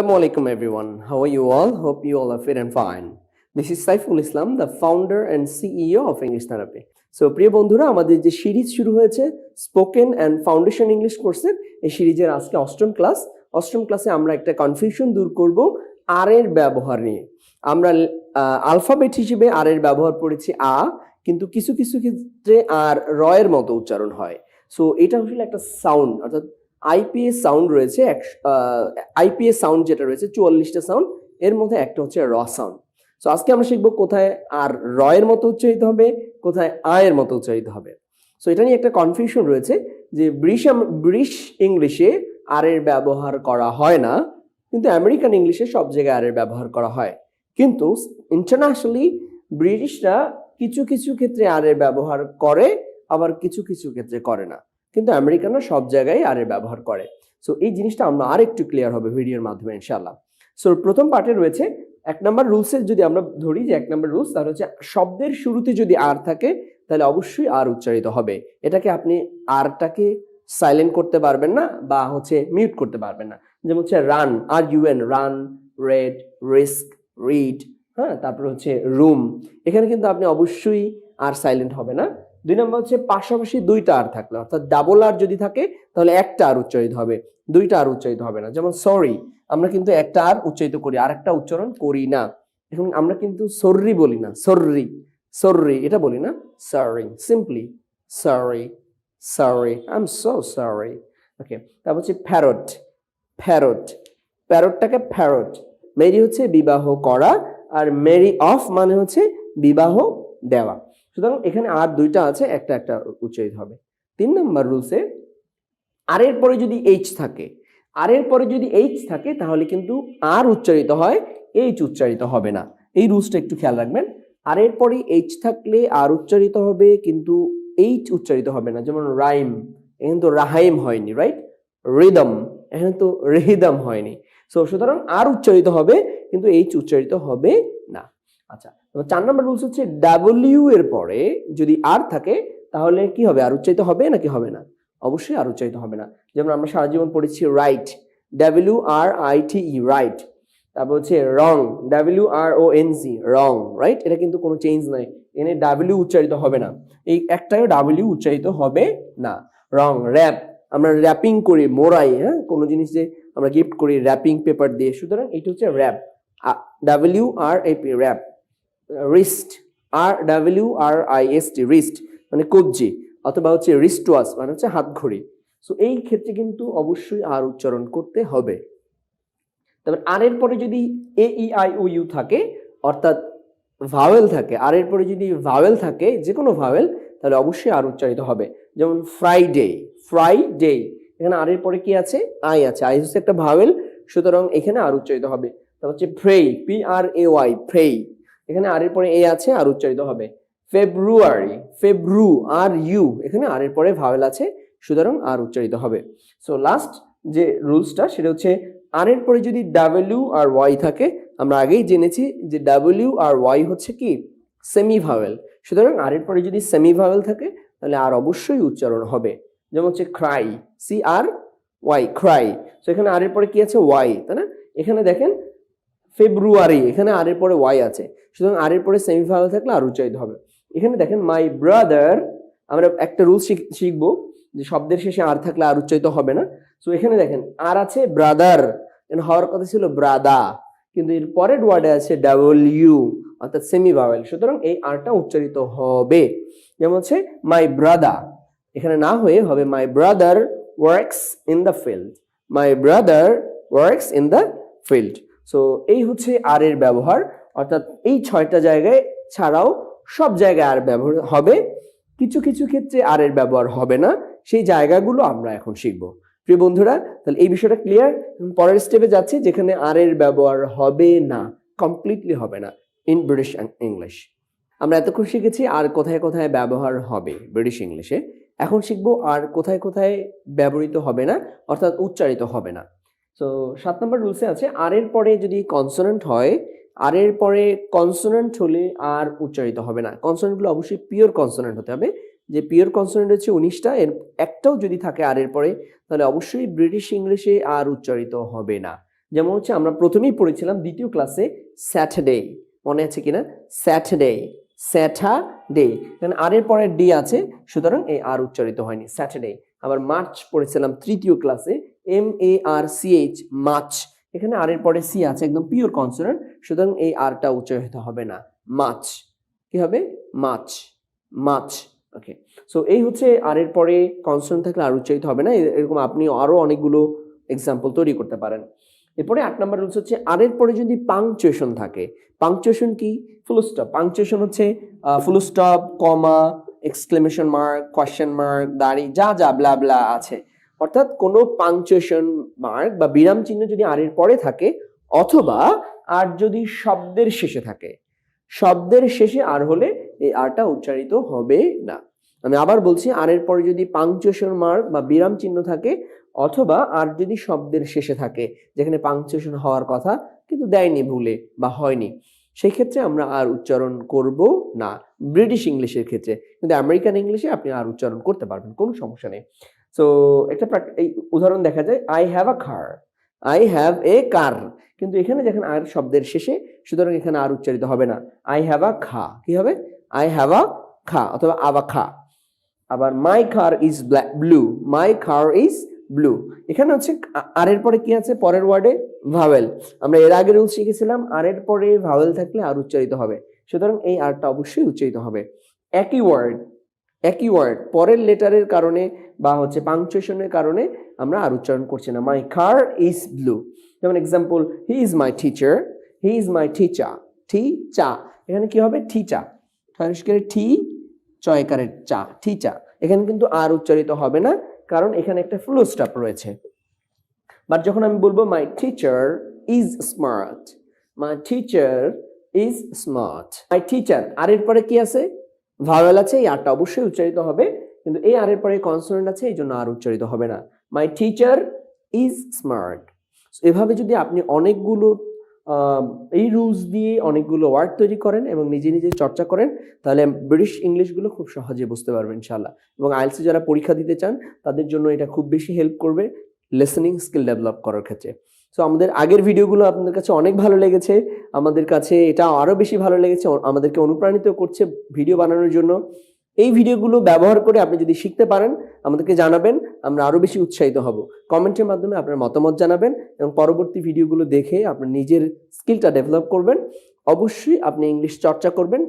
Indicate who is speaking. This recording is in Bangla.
Speaker 1: Assalamu alaikum everyone. How are you all? Hope you all are fit and fine. This is Saiful Islam, the founder and CEO of English Therapy. So প্রিয় বন্ধুরা আমাদের যে সিরিজ শুরু হয়েছে স্পোকেন অ্যান্ড ফাউন্ডেশন ইংলিশ কোর্সের এই সিরিজের আজকে অষ্টম ক্লাস অষ্টম ক্লাসে আমরা একটা কনফিউশন দূর করব আর এর ব্যবহার নিয়ে আমরা আলফাবেট হিসেবে আর এর ব্যবহার পড়েছি আ কিন্তু কিছু কিছু ক্ষেত্রে আর রয়ের মতো উচ্চারণ হয় সো এটা আসলে একটা সাউন্ড অর্থাৎ আইপিএস সাউন্ড রয়েছে এক আইপিএস সাউন্ড যেটা রয়েছে চুয়াল্লিশটা সাউন্ড এর মধ্যে একটা হচ্ছে র সাউন্ড সো আজকে আমরা শিখব কোথায় আর রয়ের মতো উচ্চারিত হবে, কোথায় আয়ের মতো উচ্চারিত হবে। সো এটা নিয়ে একটা কনফিউশন রয়েছে যে ব্রিটিশ ব্রিটিশ ইংলিশে আর এর ব্যবহার করা হয় না, কিন্তু আমেরিকান ইংলিশে সব জায়গায় আর এর ব্যবহার করা হয়। কিন্তু ইন্টারন্যাশনালি ব্রিটিশরা কিছু কিছু ক্ষেত্রে আর এর ব্যবহার করে, আবার কিছু কিছু ক্ষেত্রে করে না। কিন্তু আমেরিকানরা সব জায়গায় আর এর ব্যবহার করে। সো এই জিনিসটা আমরা আর একটু ক্লিয়ার হবে ভিডিওর মাধ্যমে ইনশাল্লাহ সো প্রথম পার্টে রয়েছে, এক নম্বর রুলসের যদি আমরা ধরি যে এক নম্বর রুলস তাহলে হচ্ছে শব্দের শুরুতে যদি আর থাকে, তাহলে অবশ্যই আর উচ্চারিত হবে। এটাকে আপনি আরটাকে সাইলেন্ট করতে পারবেন না বা হচ্ছে মিউট করতে পারবেন না। যেমন হচ্ছে run R U N run red risk read হ্যাঁ? তারপর হচ্ছে রুম এখানে কিন্তু আপনি অবশ্যই আর সাইলেন্ট হবে না। দুই নম্বর হচ্ছে পাশাপাশি দুইটা আর থাকলে, অর্থাৎ ডাবল আর যদি থাকে, তাহলে একটা আর উচ্চারিত হবে। দুইটা আর উচ্চারিত হবে না। যেমন সরি আমরা কিন্তু একটা আর উচ্চারিত করি আর একটা উচ্চারণ করি না। এখন আমরা কিন্তু সর্রি বলি না। সর্রি সর্রি এটা বলি না। Sorry simply sorry sorry I am so sorry okay তারপর হচ্ছে প্যারট প্যারট প্যারটটাকে প্যারট মেরি হচ্ছে বিবাহ করা, আর মেরি অফ মানে হচ্ছে বিবাহ দেওয়া। সুতরাং এখানে আর দুইটা আছে, একটা একটা উচ্চারিত হবে। তিন নম্বর রুলসে, আর এর পরে যদি এইচ থাকে, আর এর পরে যদি এইচ থাকে, তাহলে কিন্তু আর উচ্চারিত হয় এইচ উচ্চারিত হবে না। এই রুলসটা একটু খেয়াল রাখবেন। আর এর পরে এইচ থাকলে আর উচ্চারিত হবে, কিন্তু এইচ উচ্চারিত হবে না। যেমন রাইম, এখানে তো রাহাইম হয়নি রাইট রিদম, এখানে তো রেহিদম হয়নি। সো সুতরাং আর উচ্চারিত হবে, কিন্তু এইচ উচ্চারিত হবে আচ্ছা চার নম্বর রুলস হচ্ছে ডাব্লিউ এর পরে যদি আর থাকে, তাহলে কি হবে? আর উচ্চারিত হবে নাকি হবে না? অবশ্যই আর উচ্চারিত হবে না। যেমন আমরা সারা জীবন পড়েছি write W R I T E write তারপর হচ্ছে wrong W R O N G wrong right এটা কিন্তু কোনো চেঞ্জ নাই। এখানে ডাব্লিউ উচ্চারিত হবে না। এই একটাও ডাব্লিউ উচ্চারিত হবে না। রং র্যাপ আমরা র্যাপিং করি, মোড়াই হ্যাঁ? কোনো জিনিস যে আমরা গিফট করি র্যাপিং পেপার দিয়ে। সুতরাং এটা হচ্ছে wrap W R A P wrap wrist R W R I S T wrist মানে কবজি, অথবা হচ্ছে রিস্ট ওয়াচ মানে হচ্ছে হাত ঘড়ি। সো এই ক্ষেত্রে কিন্তু অবশ্যই আর উচ্চারণ করতে হবে। তারপর আর এর পরে যদি এ ই আই ও ইউ থাকে, অর্থাৎ ভাওয়েল থাকে আর এর পরে যদি ভাওয়েল থাকে যে কোনো ভাওয়েল তাহলে অবশ্যই আর উচ্চারিত হবে। যেমন ফ্রাইডে ফ্রাইডে এখানে আর এর পরে কি আছে? আই আছে। আই হচ্ছে একটা ভাওয়েল সুতরাং এখানে আর উচ্চারিত হবে। তারপর হচ্ছে ফ্রেই পি আর এ ওয়াই ফ্রেই এখানে আর এর পরে এ আছে, আর উচ্চারিত হবে ফেব্রুয়ারি ফেব্রু আর ইউ এখানে আর এর পরে ভাওয়েল আছে, সুতরাং আর উচ্চারিত হবে। সো লাস্ট যে রুলসটা সেটা হচ্ছে আর এর পরে যদি ডাব্লিউ আর ওয়াই থাকে, আমরা আগেই জেনেছি যে ডাব্লিউ আর ওয়াই হচ্ছে কি? সেমি ভাওয়েল সুতরাং আর এর পরে যদি সেমি ভাওয়েল থাকে, তাহলে আর অবশ্যই উচ্চারণ হবে। যেমন হচ্ছে cry C R Y cry তো এখানে আর এর পরে কি আছে? ওয়াই তাই না? এখানে দেখেন ফেব্রুয়ারি, এখানে আর এর পরে ওয়াই আছে। সুতরাং আর এর পরে সেমি ভাওয়েল থাকলে আর উচ্চারিত হবে। এখানে দেখেন মাই ব্রাদার আমরা একটা রুল শিখব যে শব্দের শেষে আর থাকলে আর উচ্চারিত হবে না। সো এখানে দেখেন আর আছে ব্রাদার হওয়ার কথা ছিল ব্রাদা কিন্তু এর পরের ওয়ার্ডে আছে ডাবলিউ অর্থাৎ সেমি ভাওয়েল সুতরাং এই আরটা উচ্চারিত হবে। যেমন হচ্ছে মাই ব্রাদা এখানে না হয়ে হবে my brother works in the field my brother works in the field so এই হচ্ছে আর এর ব্যবহার। অর্থাৎ এই ছয়টা জায়গায় ছাড়াও সব জায়গায় আর ব্যবহার হবে। কিছু কিছু ক্ষেত্রে আর এর ব্যবহার হবে না। সেই জায়গাগুলো আমরা এখন শিখব। প্রিয় বন্ধুরা, তাহলে এই বিষয়টা ক্লিয়ার পরের স্টেপে যাচ্ছি যেখানে আর এর ব্যবহার হবে না। কমপ্লিটলি হবে না। ইন ব্রিটিশ ইংলিশ আমরা এতক্ষণ শিখেছি আর কোথায় কোথায় ব্যবহার হবে ব্রিটিশ ইংলিশে এখন শিখব আর কোথায় কোথায় ব্যবহৃত হবে না। অর্থাৎ উচ্চারিত হবে না। তো সাত নম্বর রুলসে আছে আর এর পরে যদি কনসোনেন্ট হয় আর এর পরে কনসোনেন্ট হলে আর উচ্চারিত হবে না। কনসোনেন্টগুলো অবশ্যই পিওর কনসোনেন্ট হতে হবে। যে পিওর কনসোনেন্ট হচ্ছে উনিশটা, এর একটাও যদি থাকে আর এর পরে, তাহলে অবশ্যই ব্রিটিশ ইংলিশে আর উচ্চারিত হবে না। যেমন হচ্ছে আমরা প্রথমেই পড়েছিলাম দ্বিতীয় ক্লাসে স্যাটারডে মনে আছে কিনা? স্যাটারডে স্যাটারডে কারণ আর এর পরে ডি আছে, সুতরাং এই আর উচ্চারিত হয়নি। স্যাটারডে আবার মার্চ পড়েছিলাম তৃতীয় ক্লাসে M A R C H march এখানে আর এর পরে সি আছে, একদম পিওর কনসোনেন্ট সুতরাং এই আরটা উচ্চারিত হবে না। মাছ। কি হবে? মাছ। মাছ। ওকে সো এই হচ্ছে আর এর পরে কনসোনেন্ট থাকলে আর উচ্চারিত হবে না। এরকম আপনি আরও অনেকগুলো এক্সাম্পল তৈরি করতে পারেন। এরপরে আট নাম্বার রুলস হচ্ছে আর এর পরে যদি পাংচুয়েশন থাকে পাংচুয়েশন কি? ফুল স্টপ পাংচুয়েশন হচ্ছে full stop comma exclamation mark question mark দাড়ি, যা যা ব্লা ব্লা আছে। অর্থাৎ কোনো পাংচুয়েশন মার্ক বা বিরাম চিহ্ন যদি আর এর পরে থাকে, অথবা আর যদি শব্দের শেষে থাকে। শব্দের শেষে আর হলে এই আরটা উচ্চারিত হবে না। আমি আবার বলছি আর এর পরে যদি পাংচুয়েশন মার্ক বা বিরাম চিহ্ন থাকে, অথবা আর যদি শব্দের শেষে থাকে, যেখানে পাংচুয়েশন হওয়ার কথা, কিন্তু দেয়নি ভুলে বা হয়নি সেই ক্ষেত্রে আমরা আর উচ্চারণ করব না। ব্রিটিশ ইংলিশের ক্ষেত্রে। কিন্তু আমেরিকান ইংলিশে আপনি আর উচ্চারণ করতে পারবেন, কোনো সমস্যা নেই। সো একটা এই উদাহরণ দেখা যায় I have a car I have a car কিন্তু এখানে যখন আর শব্দের শেষে, সুতরাং এখানে আর উচ্চারিত হবে না। আই হ্যাভ আ খা কি হবে? আই হ্যাভ আ খা অথবা আবা খা আবার my car is black blue my car is blue এখানে হচ্ছে আর এর পরে কি আছে? পরের ওয়ার্ডে ভাওয়েল আমরা এর আগের রুল শিখেছিলাম আর এর পরে ভাওয়েল থাকলে আর উচ্চারিত হবে। সুতরাং এই আরটা অবশ্যই উচ্চারিত হবে। একই ওয়ার্ড একই ওয়ার্ড পরের লেটারের কারণে বা হচ্ছে পাংচুয়েশনের কারণে আমরা আর উচ্চারণ করছি না। মাই কার ইজ ব্লু যেমন example he is my teacher he is my teacher ঠি চা এখানে কি হবে? ঠিচা সংস্কারের ঠি চয়কারের চা ঠিচা এখানে কিন্তু আর উচ্চারিত হবে না, কারণ এখানে একটা ফুল স্টপ রয়েছে। বাট যখন আমি বলব my teacher is smart my teacher is smart my teacher আর এর পরে কি আছে? ভাওয়েল আছে, এই আরটা অবশ্যই উচ্চারিত হবে, কিন্তু এই আর এর পরে কনসোনেন্ট আছে, এই জন্য আর উচ্চারিত হবে না। মাই টিচার ইজ স্মার্ট এভাবে যদি আপনি অনেকগুলো এই রুলস দিয়ে অনেকগুলো ওয়ার্ড তৈরি করেন এবং নিজে নিজে চর্চা করেন, তাহলে ব্রিটিশ ইংলিশগুলো খুব সহজে বুঝতে পারবেন ইনশাল্লাহ এবং আইএলসি যারা পরীক্ষা দিতে চান, তাদের জন্য এটা খুব বেশি হেল্প করবে লিসনিং স্কিল ডেভেলপ করার ক্ষেত্রে। সো আমাদের আগের ভিডিওগুলো আপনাদের কাছে অনেক ভালো লেগেছে। আমাদের কাছে এটা আরও বেশি ভালো লেগেছে। আমাদেরকে অনুপ্রাণিত করছে ভিডিও বানানোর জন্য। এই ভিডিওগুলো ব্যবহার করে আপনি যদি শিখতে পারেন, আমাদেরকে জানাবেন, আমরা আরও বেশি উৎসাহিত হব। কমেন্টের মাধ্যমে আপনার মতামত জানাবেন এবং পরবর্তী ভিডিওগুলো দেখে আপনার নিজের স্কিলটা ডেভেলপ করবেন। অবশ্যই আপনি ইংলিশ চর্চা করবেন।